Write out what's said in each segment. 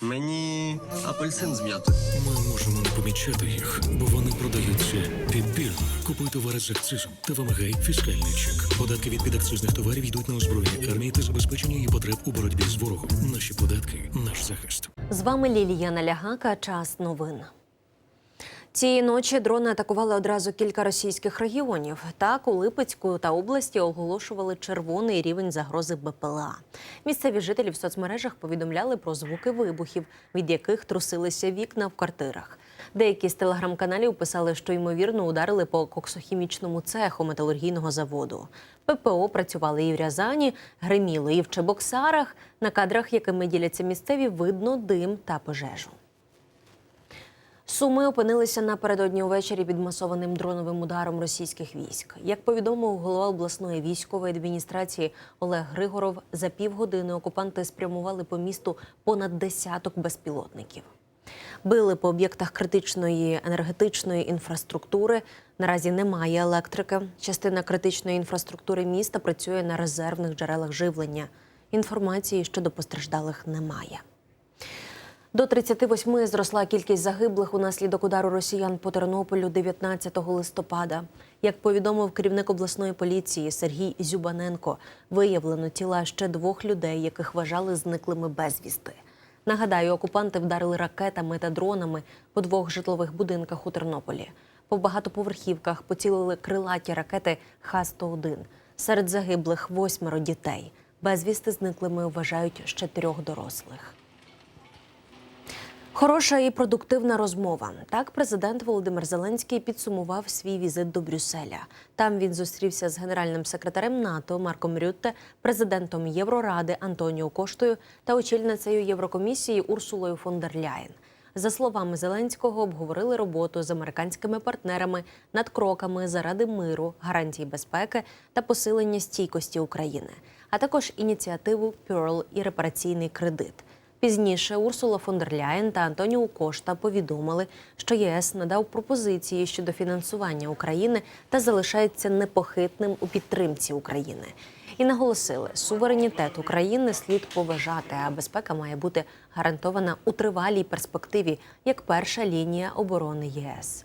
Мені апельсин з м'ятою. Ми можемо не помічати їх, бо вони продаються підбірно. Купуй товари з акцизом та вимагай фіскальний чек. Податки від підакцизних товарів йдуть на озброєння армії та забезпечення її потреб у боротьбі з ворогом. Наші податки наш захист. З вами Лілія Налягака. Час новин. Цієї ночі дрони атакували одразу кілька російських регіонів. Так, у Липецьку та області оголошували червоний рівень загрози БПЛА. Місцеві жителі в соцмережах повідомляли про звуки вибухів, від яких трусилися вікна в квартирах. Деякі з телеграм-каналів писали, що ймовірно ударили по коксохімічному цеху металургійного заводу. ППО працювали і в Рязані, гриміли і в Чебоксарах. На кадрах, якими діляться місцеві, видно дим та пожежу. Суми опинилися напередодні увечері під масованим дроновим ударом російських військ. Як повідомив голова обласної військової адміністрації Олег Григоров, за півгодини окупанти спрямували по місту понад десяток безпілотників. Били по об'єктах критичної енергетичної інфраструктури. Наразі немає електрики. Частина критичної інфраструктури міста працює на резервних джерелах живлення. Інформації щодо постраждалих немає. До 38 зросла кількість загиблих унаслідок удару росіян по Тернополю 19 листопада. Як повідомив керівник обласної поліції Сергій Зюбаненко, виявлено тіла ще двох людей, яких вважали зниклими безвісти. Нагадаю, окупанти вдарили ракетами та дронами по двох житлових будинках у Тернополі. По багатоповерхівках поцілили крилаті ракети Х-101. Серед загиблих восьмеро дітей. Безвісти зниклими вважають ще трьох дорослих. Хороша і продуктивна розмова. Так, президент Володимир Зеленський підсумував свій візит до Брюсселя. Там він зустрівся з генеральним секретарем НАТО Марком Рютте, президентом Євроради Антоніо Коштою та очільницею Єврокомісії Урсулою фон дер Ляєн. За словами Зеленського, обговорили роботу з американськими партнерами над кроками заради миру, гарантій безпеки та посилення стійкості України, а також ініціативу Pearl і репараційний кредит. Пізніше Урсула фон дер Ляєн та Антоніо Кошта повідомили, що ЄС надав пропозиції щодо фінансування України та залишається непохитним у підтримці України. І наголосили, суверенітет України слід поважати, а безпека має бути гарантована у тривалій перспективі як перша лінія оборони ЄС.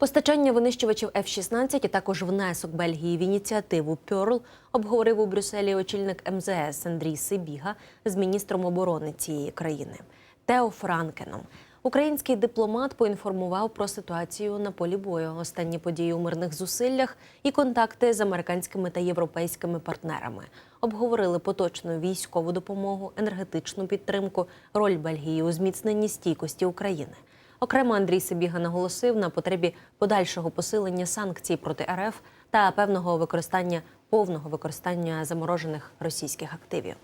Постачання винищувачів F-16 і також внесок Бельгії в ініціативу Pearl обговорив у Брюсселі очільник МЗС Андрій Сибіга з міністром оборони цієї країни Тео Франкеном. Український дипломат поінформував про ситуацію на полі бою, останні події у мирних зусиллях і контакти з американськими та європейськими партнерами. Обговорили поточну військову допомогу, енергетичну підтримку, роль Бельгії у зміцненні стійкості України. Окремо Андрій Сибіга наголосив на потребі подальшого посилення санкцій проти РФ та певного використання повного використання заморожених російських активів.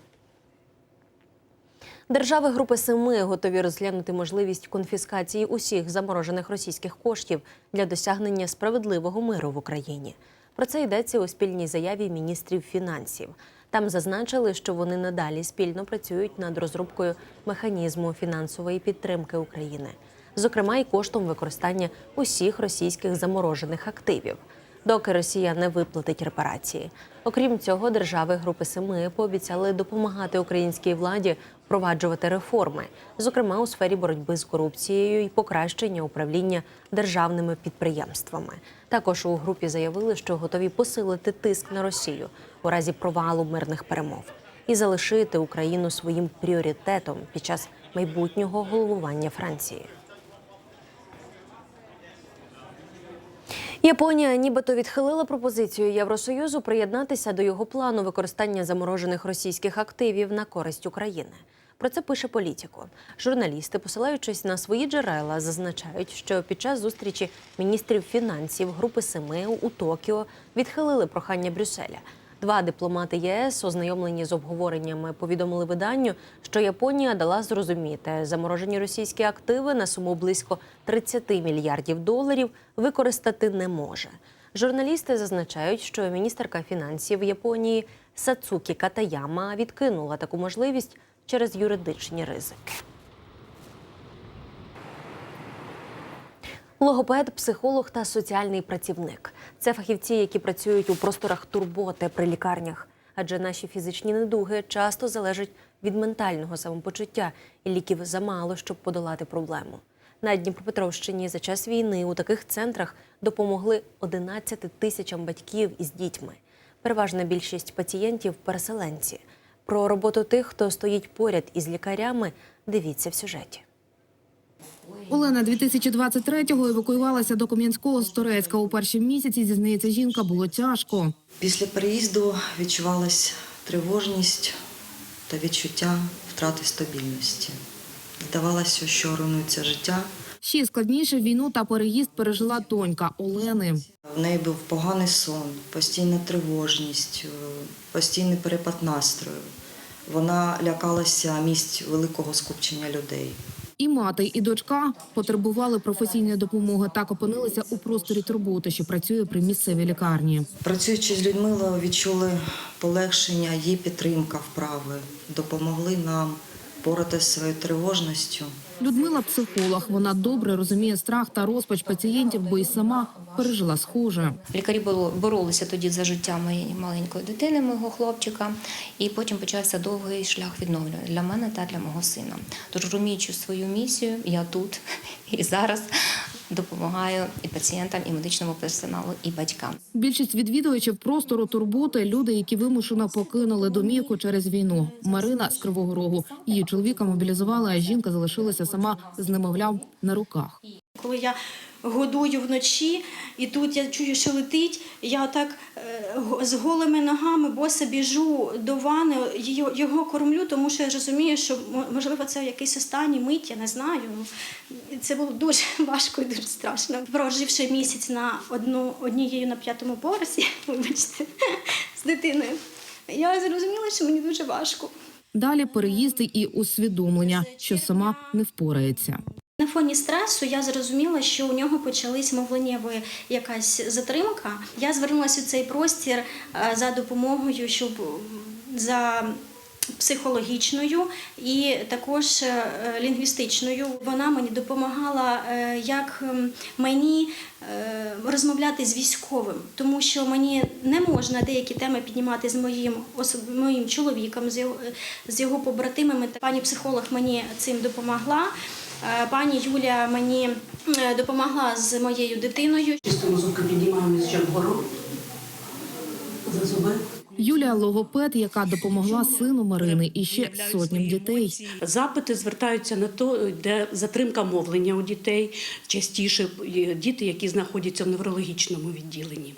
Держави Групи Семи готові розглянути можливість конфіскації усіх заморожених російських коштів для досягнення справедливого миру в Україні. Про це йдеться у спільній заяві міністрів фінансів. Там зазначили, що вони надалі спільно працюють над розробкою механізму фінансової підтримки України, зокрема і коштом використання усіх російських заморожених активів доки Росія не виплатить репарації. Окрім цього, держави Групи Семи пообіцяли допомагати українській владі впроваджувати реформи, зокрема у сфері боротьби з корупцією і покращення управління державними підприємствами. Також у групі заявили, що готові посилити тиск на Росію у разі провалу мирних перемов і залишити Україну своїм пріоритетом під час майбутнього головування Франції. Японія нібито відхилила пропозицію Євросоюзу приєднатися до його плану використання заморожених російських активів на користь України. Про це пише політико. Журналісти, посилаючись на свої джерела, зазначають, що під час зустрічі міністрів фінансів Групи Семи у Токіо відхилили прохання Брюсселя. Два дипломати ЄС, ознайомлені з обговореннями, повідомили виданню, що Японія дала зрозуміти, заморожені російські активи на суму близько 30 мільярдів доларів використати не може. Журналісти зазначають, що міністерка фінансів Японії Сацукі Катаяма відкинула таку можливість через юридичні ризики. Логопед, психолог та соціальний працівник це фахівці, які працюють у просторах турботи при лікарнях. адже наші фізичні недуги часто залежать від ментального самопочуття, і ліків замало, щоб подолати проблему. На Дніпропетровщині за час війни у таких центрах допомогли 11 тисячам батьків із дітьми. Переважна більшість пацієнтів переселенці. Про роботу тих, хто стоїть поряд із лікарями, дивіться в сюжеті. Олена 2023-го евакуювалася до Кам'янського з Торецька. У перші місяці, зізнається жінка, було тяжко. Після переїзду відчувалась тривожність та відчуття втрати стабільності. Здавалося, що руйнується життя. Ще складніше війну та переїзд пережила донька Олени. В неї був поганий сон, постійна тривожність, е, постійний перепад настрою. Вона лякалася місць великого скупчення людей. І мати, і дочка потребували професійної допомоги. Так опинилися у просторі турботи, що працює при місцевій лікарні. Працюючи з Людмилою, відчули полегшення, її підтримка вправи, допомогли нам боротися зі своєю тривожністю. Людмила психолог. Вона добре розуміє страх та розпач пацієнтів, бо і сама пережила схоже. Лікарі боро- боролися тоді за життя моєї маленької дитини, мого хлопчика, і потім почався довгий шлях відновлення для мене та для мого сина. Тож, розуміючи свою місію, я тут і зараз допомагаю і пацієнтам, і медичному персоналу, і батькам. Більшість відвідувачів простору турботи люди, які вимушено покинули домівку через війну. Марина з Кривого Рогу її чоловіка мобілізували, а жінка залишилася сама з немовлям на руках. Коли я годую вночі, і тут я чую, що летить, я так е, з голими ногами боса біжу до вани, його, кормлю, тому що я розумію, що мо- можливо це якийсь останній мить, я не знаю. Це було дуже важко і дуже страшно. Проживши місяць на одну однією на п'ятому поверсі, вибачте, з дитиною, я зрозуміла, що мені дуже важко. Далі переїзди і усвідомлення, що сама не впорається. На фоні стресу я зрозуміла, що у нього почалась мовленнєва якась затримка. Я звернулася у цей простір е, за допомогою, щоб за психологічною і також е, лінгвістичною. Вона мені допомагала е, як мені розмовляти з військовим, тому що мені не можна деякі теми піднімати з моїм моїм чоловіком, з його, з його побратимами. Пані психолог мені цим допомогла. Е, Пані Юля мені е, допомогла з моєю дитиною. Чистимо зубки, піднімаємо з вгору за зуби. Юлія логопед, яка допомогла сину Марини і ще сотням дітей. Запити звертаються на то, де затримка мовлення у дітей, частіше діти, які знаходяться в неврологічному відділенні.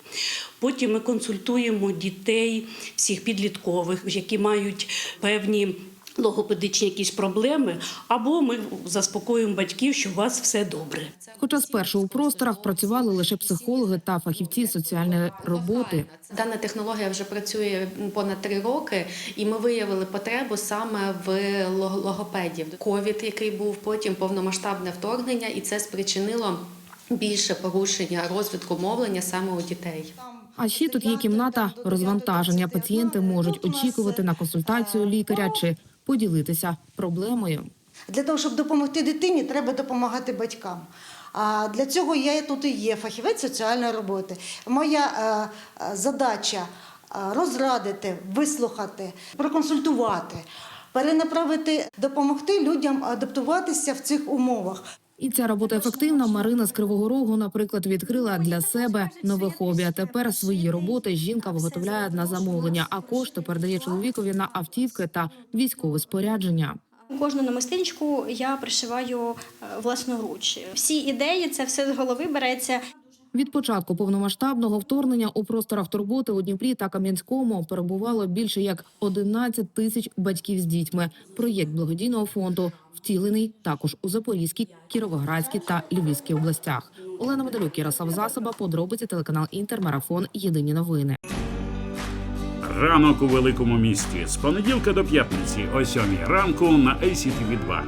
Потім ми консультуємо дітей, всіх підліткових, які мають певні. Логопедичні якісь проблеми, або ми заспокоюємо батьків, що у вас все добре. Хоча спершу у просторах працювали лише психологи та фахівці соціальної роботи. Дана технологія вже працює понад три роки, і ми виявили потребу саме в логопедів. Ковід, який був потім повномасштабне вторгнення, і це спричинило більше порушення розвитку мовлення саме у дітей. А ще тут є кімната розвантаження. Пацієнти можуть очікувати на консультацію лікаря чи поділитися проблемою. Для того, щоб допомогти дитині, треба допомагати батькам. А для цього я тут і є фахівець соціальної роботи. Моя е, е, задача е, розрадити, вислухати, проконсультувати, перенаправити, допомогти людям адаптуватися в цих умовах. І ця робота ефективна. Марина з Кривого Рогу, наприклад, відкрила для себе нове хобі. А тепер свої роботи жінка виготовляє на замовлення, а кошти передає чоловікові на автівки та військове спорядження. Кожну намистиночку я пришиваю е, власноруч. Всі ідеї, це все з голови береться. Від початку повномасштабного вторгнення у просторах турботи у Дніпрі та Кам'янському перебувало більше як 11 тисяч батьків з дітьми. Проєкт благодійного фонду втілений також у Запорізькій, Кіровоградській та Львівській областях. Олена Медалюк, Ярослав Засоба, подробиці телеканал Інтермарафон. Єдині новини. Ранок у великому місті з понеділка до п'ятниці о 7 ранку на ACTV 2